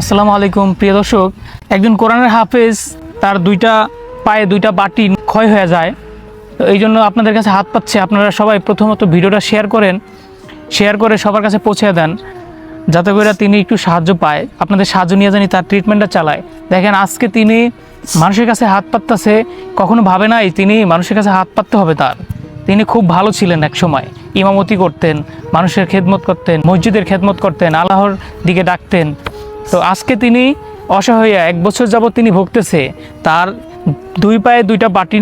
আসসালামু আলাইকুম, প্রিয় দর্শক। একজন কোরআনের হাফেজ, তার দুইটা পায়ে দুইটা বাটি ক্ষয় হয়ে যায়। তো এই জন্য আপনাদের কাছে হাত পাচ্ছে আপনারা সবাই প্রথমত ভিডিওটা শেয়ার করেন, শেয়ার করে সবার কাছে পৌঁছে দেন, যাতে করে তিনি একটু সাহায্য পায়। আপনাদের সাহায্য নিয়ে জানি তার ট্রিটমেন্টটা চালায়। দেখেন, আজকে তিনি মানুষের কাছে হাত পাততেছে, কখনো ভাবে নাই তিনি মানুষের কাছে হাত পাততে হবে তার। তিনি খুব ভালো ছিলেন এক সময়। ইমামতি করতেন, মানুষের খেদমত করতেন, মসজিদের খেদমত করতেন, আল্লাহর দিকে ডাকতেন। তো আজকে তিনি অসহায়, এক বছর যাবত তিনি ভুগতেছে। তার দুই পায়ে দুইটা বাটি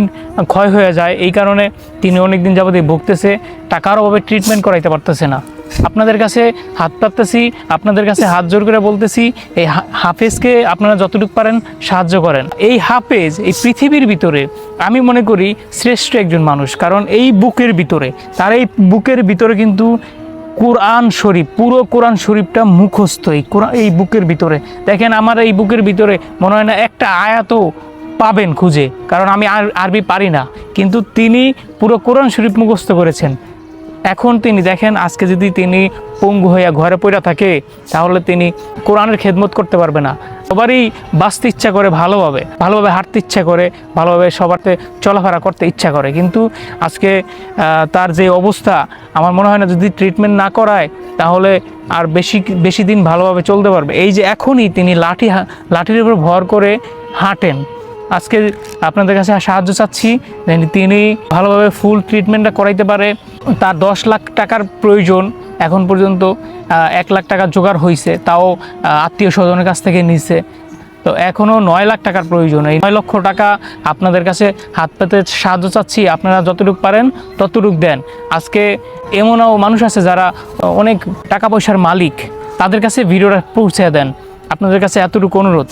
ক্ষয় হয়ে যায়, এই কারণে তিনি অনেক দিন যাবত ভুগতেছে। টাকার অভাবে ট্রিটমেন্ট করাইতে পারতেছে না। আপনাদের কাছে হাত পাততেছি, আপনাদের কাছে হাত জোর করে বলতেছি, এই হাফেজকে আপনারা যতটুকু পারেন সাহায্য করেন। এই হাফেজ, এই পৃথিবীর ভিতরে আমি মনে করি শ্রেষ্ঠ একজন মানুষ, কারণ এই বুকের ভিতরে, তার এই বুকের ভিতরে কিন্তু কোরআন শরীফ, পুরো কোরআন শরীফটা মুখস্থ এই কোরআন, এই বুকের ভিতরে। দেখেন আমার এই বুকের ভিতরে মনে হয় না একটা আয়াতও পাবেন খুঁজে, কারণ আমি আর আরবি পারি না। কিন্তু তিনি পুরো কোরআন শরীফ মুখস্থ করেছেন। এখন তিনি দেখেন আজকে যদি তিনি পঙ্গু হইয়া ঘরে পড়ে থাকে, তাহলে তিনি কোরআনের খেদমত করতে পারবে না। সবারই বাঁচতে ইচ্ছা করে ভালোভাবে ভালোভাবে হাঁটতে ইচ্ছা করে, ভালোভাবে সবারতে চলাফেরা করতে ইচ্ছা করে। কিন্তু আজকে তার যে অবস্থা, আমার মনে হয় না যদি ট্রিটমেন্ট না করায়, তাহলে আর বেশি বেশি দিন ভালোভাবে চলতে পারবে। এই যে এখনই তিনি লাঠি লাঠির উপর ভর করে হাঁটেন। আজকে আপনাদের কাছে সাহায্য চাচ্ছি তিনি ভালোভাবে ফুল ট্রিটমেন্টটা করাইতে পারে। তার দশ লাখ টাকার প্রয়োজন এখন পর্যন্ত এক লাখ টাকা জোগাড় হয়েছে তাও আত্মীয় স্বজনের কাছ থেকে নিছে। তো এখনও নয় লাখ টাকার প্রয়োজন। এই নয় লক্ষ টাকা আপনাদের কাছে হাত পেতে সাহায্য চাচ্ছি, আপনারা যতটুকু পারেন ততটুকু দেন। আজকে এমনও মানুষ আছে যারা অনেক টাকা পয়সার মালিক, তাদের কাছে ভিডিওটা পৌঁছে দেন। আপনাদের কাছে এতটুকু অনুরোধ।